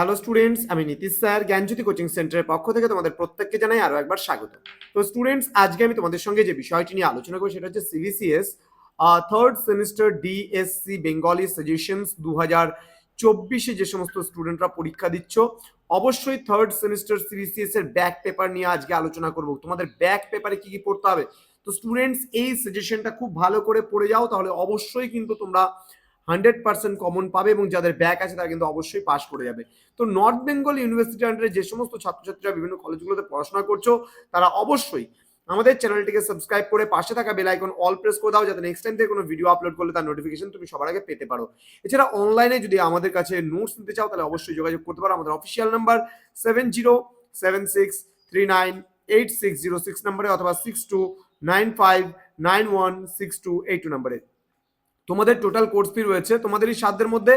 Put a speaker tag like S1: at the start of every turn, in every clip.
S1: Hello students আমি Nitish sir, জ্ঞানজ্যোতি coaching সেন্টারের পক্ষ থেকে তোমাদের প্রত্যেককে জানাই আরও একবার স্বাগত। তো স্টুডেন্টস আজকে আমি তোমাদের সঙ্গে যে বিষয়টি নিয়ে আলোচনা করব সেটা হচ্ছে CBCS third semester DSC Bengali suggestions দু হাজার চব্বিশে যে সমস্ত স্টুডেন্টরা পরীক্ষা দিচ্ছ, অবশ্যই থার্ড সেমিস্টার সিবিসিএস এর ব্যাক পেপার নিয়ে আজকে আলোচনা করব। তোমাদের ব্যাক পেপারে কি কি পড়তে হবে? তো স্টুডেন্টস এই সাজেশনটা খুব ভালো করে পড়ে যাও, তাহলে অবশ্যই কিন্তু তোমরা হান্ড্রেড পার্সেন্ট কমন পাবে এবং যাদের ব্যাক আছে তারা কিন্তু অবশ্যই পাশ করে যাবে। তো নর্থ বেঙ্গল ইউনিভার্সিটি আন্ডারে যে সমস্ত ছাত্রছাত্রীরা বিভিন্ন কলেজগুলোতে পড়াশোনা করছ, তারা অবশ্যই আমাদের চ্যানেলটিকে সাবস্ক্রাইব করে পাশে থাকা বেল আইকন অল প্রেস করে দাও, যাতে নেক্সট টাইম থেকে কোনো ভিডিও আপলোড করলে তার নোটিফিকেশন তুমি সবার আগে পেতে পারো। এছাড়া অনলাইনে যদি আমাদের কাছে নোটস নিতে চাও, তাহলে অবশ্যই যোগাযোগ করতে পারো। আমাদের official number seven zero seven six three nine eight six zero six নাম্বারে অথবা six two nine five nine one six two eight two নাম্বারে তোমাদের টোটাল কোর্স ফি রয়েছে। তোমাদের এই সাধ্যের মধ্যে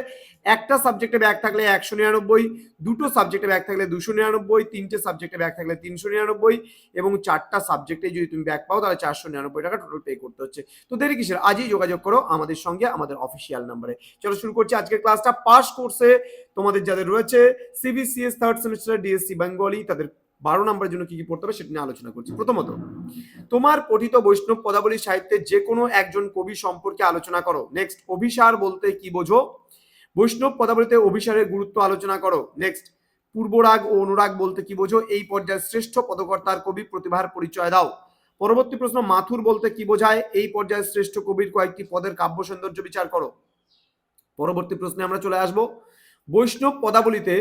S1: একটা সাবজেক্টে ব্যাক থাকলে একশো নিরানব্বই, দুটো সাবজেক্টে ব্যাক থাকলে দুশো নিরানব্বই, তিনটে সাবজেক্টে ব্যাক থাকলে তিনশো নিরানব্বই এবং চারটা সাবজেক্টে যদি তুমি ব্যাক পাও তাহলে চারশো নিরানব্বই টাকা টোটাল পে করতে হচ্ছে। তো দেরি কিসের? আজই যোগাযোগ করো আমাদের সঙ্গে, আমাদের অফিসিয়াল নাম্বারে চলো শুরু করছি আজকের ক্লাসটা পাস কোর্সে তোমাদের যাদের রয়েছে CBCS third semester DSC Bengali তাদের বারো নম্বরের জন্য কি কি পড়তে হবে সেটা নিয়ে আলোচনা করছি। প্রথমত, তোমার পঠিত বৈষ্ণব পদাবলী সাহিত্যে যে কোনো একজন কবি সম্পর্কে আলোচনা করো। নেক্সট অভিসার বলতে কি বোঝো? বৈষ্ণব পদাবলীতে অভিসারের গুরুত্ব আলোচনা করো। নেক্সট পূর্বরাগ ও অনুরাগ বলতে কি বোঝো? এই পর্যায়ে শ্রেষ্ঠ পদকর্তার কবি প্রতিভার পরিচয় দাও। পরবর্তী প্রশ্ন, মাথুর বলতে কি বোঝায়? এই পর্যায়ে শ্রেষ্ঠ কবির কয়েকটি পদের কাব্য সৌন্দর্য বিচার করো। পরবর্তী প্রশ্নে আমরা চলে আসব। বৈষ্ণব পদাবলীতে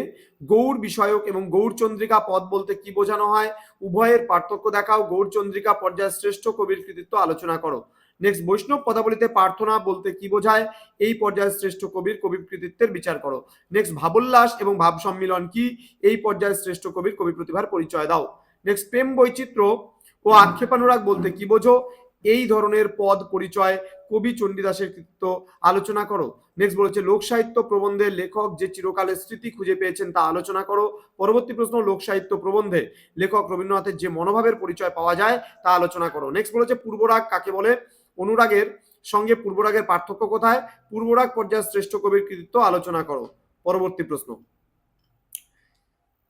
S1: গৌর বিষয়ক এবং গৌরচন্দ্রিকা পদ বলতে কি বোঝানো হয়? উভয়ের পার্থক্য দেখাও গৌরচন্দ্রিকা পর্যায়ে শ্রেষ্ঠ কবির কৃতিত্ব আলোচনা করো। নেক্সট বৈষ্ণব পদাবলীতে প্রার্থনা বলতে কি বোঝায়? এই পর্যায়ে শ্রেষ্ঠ কবির কবি কৃতিত্বের বিচার করো। নেক্সট ভাবোল্লাস এবং ভাব সম্মিলন কি? এই পর্যায়ে শ্রেষ্ঠ কবির কবি প্রতিভার পরিচয় দাও। নেক্সট প্রেম বৈচিত্র্য ও আক্ষেপানুরাগ বলতে কি বোঝো? এই ধরনের পদ পরিচয় কবি চণ্ডীদাসের কৃতিত্ব আলোচনা করো। নেক্সট বলেছে লোক সাহিত্য প্রবন্ধের লেখক যে চিরকালের স্মৃতি খুঁজে পেয়েছেন তা আলোচনা করো। পরবর্তী প্রশ্ন লোক সাহিত্য প্রবন্ধে লেখক রবীন্দ্রনাথের যে মনোভাবের পরিচয় পাওয়া যায় তা আলোচনা করো। নেক্সট বলেছে, পূর্বরাগ কাকে বলে? অনুরাগের সঙ্গে পূর্বরাগের পার্থক্য কোথায়? পূর্বরাগ পর্যায়ে শ্রেষ্ঠ কবির কৃতিত্ব আলোচনা করো। পরবর্তী প্রশ্ন।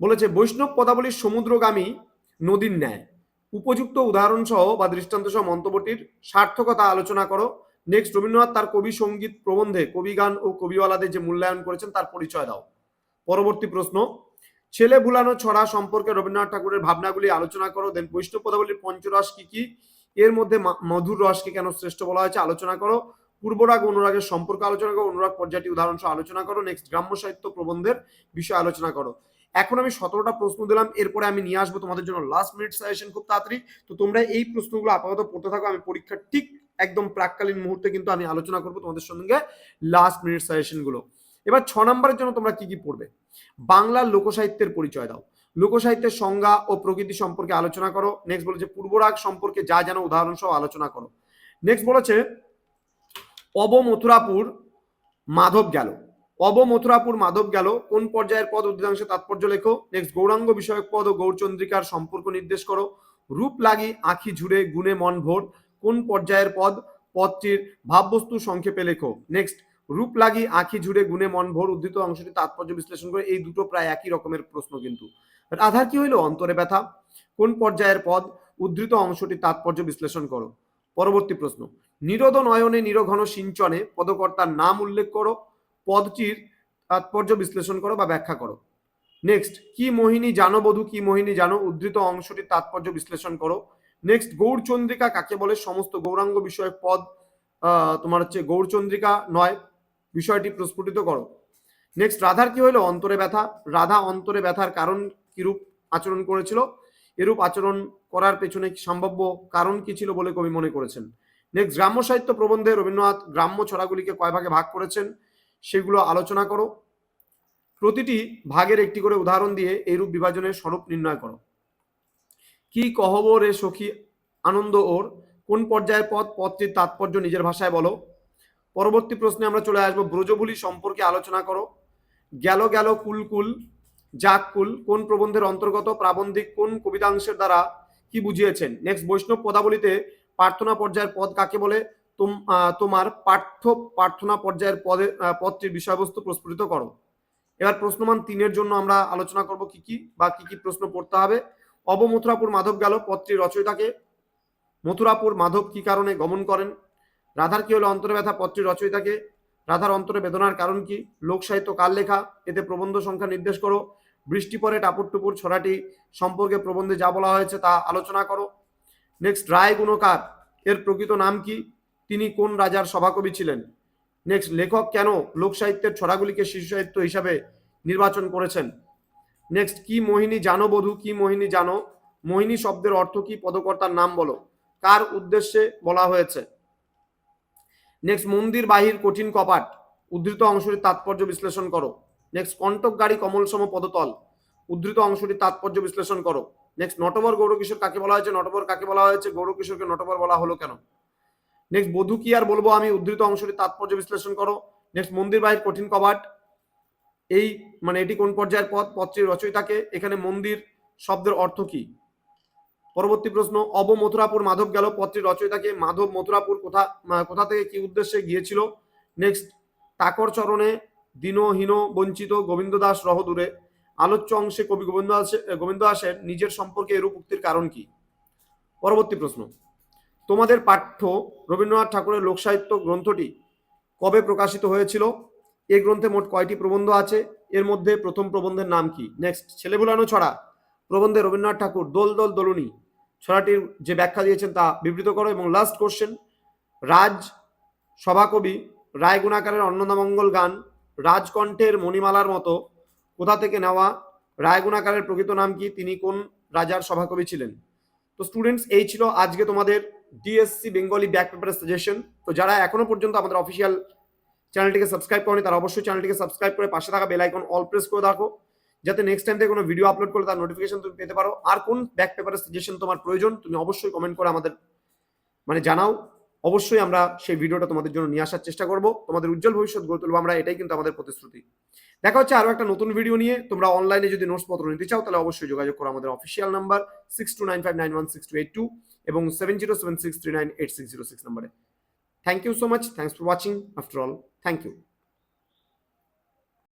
S1: বলেছে, বৈষ্ণব পদাবলীর সমুদ্রগামী নদীর ন্যায়। উপযুক্ত উদাহরণ সহ বা দৃষ্টান্ত সহ মন্তব্যটির সার্থকতা আলোচনা করো। নেক্সট রবীন্দ্রনাথ তার কবি সংগীত প্রবন্ধে কবি গান ও কবিওয়ালাদের যে মূল্যায়ন করেছেন তার পরিচয় দাও। পরবর্তী প্রশ্ন, ছেলে ভুলানো ছড়া সম্পর্কে রবীন্দ্রনাথ ঠাকুরের ভাবনাগুলি আলোচনা করো দেন বৈষ্ণব পদাবলীর পঞ্চরস কি কি? এর মধ্যে মধুর রসকে কেন শ্রেষ্ঠ বলা হয়েছে আলোচনা করো। পূর্বরাগ অনুরাগের সম্পর্ক আলোচনা করো, অনুরাগ পর্যায়টি উদাহরণ সহ আলোচনা করো। নেক্সট গ্রাম্য সাহিত্য প্রবন্ধের বিষয়ে আলোচনা করো। এখন আমি সতেরোটা প্রশ্ন দিলাম, এরপরে আমি নিয়ে আসব তোমাদের জন্য লাস্ট মিনিট সাজেশন খুব তাড়াতাড়ি। তো তোমরা এই প্রশ্নগুলো আপাতত পড়তে থাকো, আমি পরীক্ষার ঠিক একদম প্রাককালীন মুহূর্তে কিন্তু আমি আলোচনা করব তোমাদের সঙ্গে লাস্ট মিনিট সাজেশনগুলো। এবার ছ নম্বরের জন্য তোমরা কি কি পড়বে? বাংলার লোকসাহিত্যের পরিচয় দাও। লোকসাহিত্যের সংজ্ঞা ও প্রকৃতি সম্পর্কে আলোচনা করো। নেক্সট বলেছে পূর্বরাগ সম্পর্কে যা যেন উদাহরণ সহ আলোচনা করো। নেক্সট বলেছে, অবমথুরাপুর মাধব গেল। অব মথুরাপুর মাধব গেল। কোন পর্যায়ের পদ অধিকাংশে তাৎপর্য লেখো? নেক্সট গৌরাঙ্গ বিষয়ক পদ ও গৌরচন্দ্রিকার সম্পর্ক নির্দেশ করো। রূপ লাগি, আখি ঝুড়ে, গুণে মন ভোর, কোন পর্যায়ের পদ? পদটির ভাববস্তু সংক্ষেপে লেখো। নেক্সট রূপ লাগি, আখি ঝুড়ে, গুণে মন ভোর উদ্ধৃত অংশটি তাৎপর্য বিশ্লেষণ করে এই দুটো প্রায় একই রকমের প্রশ্ন কিন্তু। আধার কি হইল? অন্তরে ব্যথা। কোন পর্যায়ের পদ? উদ্ধৃত অংশটি তাৎপর্য বিশ্লেষণ করো। পরবর্তী প্রশ্ন। নিরোধ নয়নে নিরঘন সিঞ্চনে পদকর্তার নাম উল্লেখ করো। পদটির তাৎপর্য বিশ্লেষণ করো বা ব্যাখ্যা করো। নেক্সট কি মোহিনী জানো বধূ, কি মোহিনী জানো? উদ্ধৃত অংশটির তাৎপর্য বিশ্লেষণ করো। নেক্সট গৌরচন্দ্রিকা কাকে বলে? সমস্ত গৌরাঙ্গ বিষয়ক পদ তোমার হচ্ছে গৌরচন্দ্রিকা নয়, বিষয়টি প্রস্ফুটিত করো। নেক্সট রাধার কি হলো অন্তরে ব্যথা। রাধা অন্তরে ব্যথার কারণ কিরূপ আচরণ করেছিল? এরূপ আচরণ করার পেছনে সম্ভাব্য কারণ কি ছিল বলে কবি মনে করেছেন। নেক্সট গ্রাম্য সাহিত্য প্রবন্ধে রবীন্দ্রনাথ গ্রাম্য ছড়াগুলিকে কয় ভাগে ভাগ করেছেন? সেগুলো আলোচনা করো। প্রতিটি ভাগের একটি করে উদাহরণ দিয়ে এইরূপ বিভাজনের স্বরূপ নির্ণয় করো। কি কহব রে সখী আনন্দ ওর? কোন পর্যায়ের পদ পদটির তাৎপর্য নিজের ভাষায় বলো। পরবর্তী প্রশ্নে আমরা চলে আসব, ব্রজবুলি সম্পর্কে আলোচনা করো। গেল গেল কুলকুল যাক কুল, কোন প্রবন্ধের অন্তর্গত প্রাবন্ধিক, কোন কবিতাংশের দ্বারা কি বুঝিয়েছেন? নেক্সট বৈষ্ণব পদাবলিতে প্রার্থনা পর্যায়ের পদ কাকে বলে? তোমার পাঠ্য প্রার্থনা পর্যায়ের পদে পদটির বিষয়বস্তু প্রস্ফুটিত করো। এবার প্রশ্নমান তিনের জন্য আমরা আলোচনা করব কি কি বা কি কি প্রশ্ন পড়তে হবে। অবমথুরাপুর মাধব গেল পত্রী রচয়িতাকে। মথুরাপুর মাধব কি কারণে গমন করেন? রাধার কি হলো অন্তরে ব্যথা পত্রী রচয়িতাকে? রাধার অন্তরে বেদনার কারণ কি? লোক সাহিত্য কার লেখা? এতে প্রবন্ধ সংখ্যা নির্দেশ করো। বৃষ্টি পরে টাপুর টুপুর ছড়াটি সম্পর্কে প্রবন্ধে যা বলা হয়েছে তা আলোচনা করো। নেক্সট রায় গুণকার। এর প্রকৃত নাম কি? তিনি কোন রাজার সভাকবি ছিলেন? নেক্সট লেখক কেন লোক সাহিত্যের ছড়াগুলিকে শিশু সাহিত্য হিসাবে নির্বাচন করেছেন? নেক্সট কি মোহিনী জানো বধূ, কি মোহিনী জানো? মোহিনী শব্দের অর্থ কি? পদকর্তার নাম বলো। কার উদ্দেশ্যে বলা হয়েছে? নেক্সট মন্দির বাহির কঠিন কপাট। উদ্ধৃত অংশটির তাৎপর্য বিশ্লেষণ করো। নেক্সট কণ্টক গাড়ি কমলসম পদতল। উদ্ধৃত অংশটির তাৎপর্য বিশ্লেষণ করো। নেক্সট নটবর গৌরকিশোর কাকে বলা হয়েছে? নটবর কাকে বলা হয়েছে? গৌরকিশোরকে নটবর বলা হলো কেন? নেক্সট বধূ কি আর বলব? আমি উদ্ধৃত অংশটি তাৎপর্য বিশ্লেষণ করো। নেক্সট মন্দির বাহির কঠিন কবাট। এই মানে এটি কোন পর্যায়ের পদ পত্রের রচয়িতাকে। এখানে মন্দির শব্দের অর্থ কি? পরবর্তী প্রশ্ন অব মথুরাপুর মাধব গেল। পত্রের রচয়িতাকে, মাধব মথুরাপুর কোথা কোথা থেকে কি উদ্দেশ্যে গিয়েছিল? নেক্সট তাকর চরণে দীনহীন বঞ্চিত গোবিন্দ দাস রহদূরে আলোচ্য অংশে কবি গোবিন্দ দাস গোবিন্দ দাসের নিজের সম্পর্কে এরূপ উক্তির কারণ কি? পরবর্তী প্রশ্ন তোমাদের পাঠ্য রবীন্দ্রনাথ ঠাকুরের লোকসাহিত্য গ্রন্থটি কবে প্রকাশিত হয়েছিল? এই গ্রন্থে মোট কয়টি প্রবন্ধ আছে? এর মধ্যে প্রথম প্রবন্ধের নাম কি? নেক্সট ছেলে ভুলানো ছড়া। প্রবন্ধে রবীন্দ্রনাথ ঠাকুর দোল দোল দোলনি। ছড়াটির যে ব্যাখ্যা দিয়েছেন তা বিবৃত করো এবং লাস্ট কোশ্চেন রাজ সভাকবি রায় গুণাকারের অন্নদামঙ্গল গান রাজকণ্ঠের মণিমালার মতো কোথা থেকে নেওয়া? রায় গুণাকারের প্রকৃত নাম কি? তিনি কোন রাজার সভাকবি ছিলেন? তো স্টুডেন্টস এই ছিল আজকে তোমাদের ডিএসসি বেঙ্গলি ব্যাক পেপারের সাজেশন তো যারা এখনও পর্যন্ত আমাদের অফিসিয়াল চ্যানেলটিকে সাবস্ক্রাইব করেনি, তারা অবশ্যই চ্যানেলটিকে সাবস্ক্রাইব করে পাশে থাকা বেল আইকন অল প্রেস করে রাখো যাতে নেক্সট টাইম থেকে কোনো ভিডিও আপলোড করলে তার নোটিফিকেশন তুমি পেতে পারো। আর কোন ব্যাক পেপারের সাজেশন তোমার প্রয়োজন, তুমি অবশ্যই কমেন্ট করে আমাদের মানে জানাও। অবশ্যই আমরা সেই ভিডিওটা তোমাদের জন্য নিয়ে আসার চেষ্টা করব। তোমাদের উজ্জ্বল ভবিষ্যৎ গড়ে তুলবো আমরা, এটাই কিন্তু আমাদের প্রতিশ্রুতি। দেখা হচ্ছে আরও একটা নতুন ভিডিও নিয়ে। তোমরা অনলাইনে যদি নোটস পত্র নিতে চাও, তাহলে অবশ্যই যোগাযোগ করো আমাদের official number six two nine five nine one six two eight two এবং seven zero seven six three nine eight six zero six নাম্বারে thank you so much thanks for watching after all thank you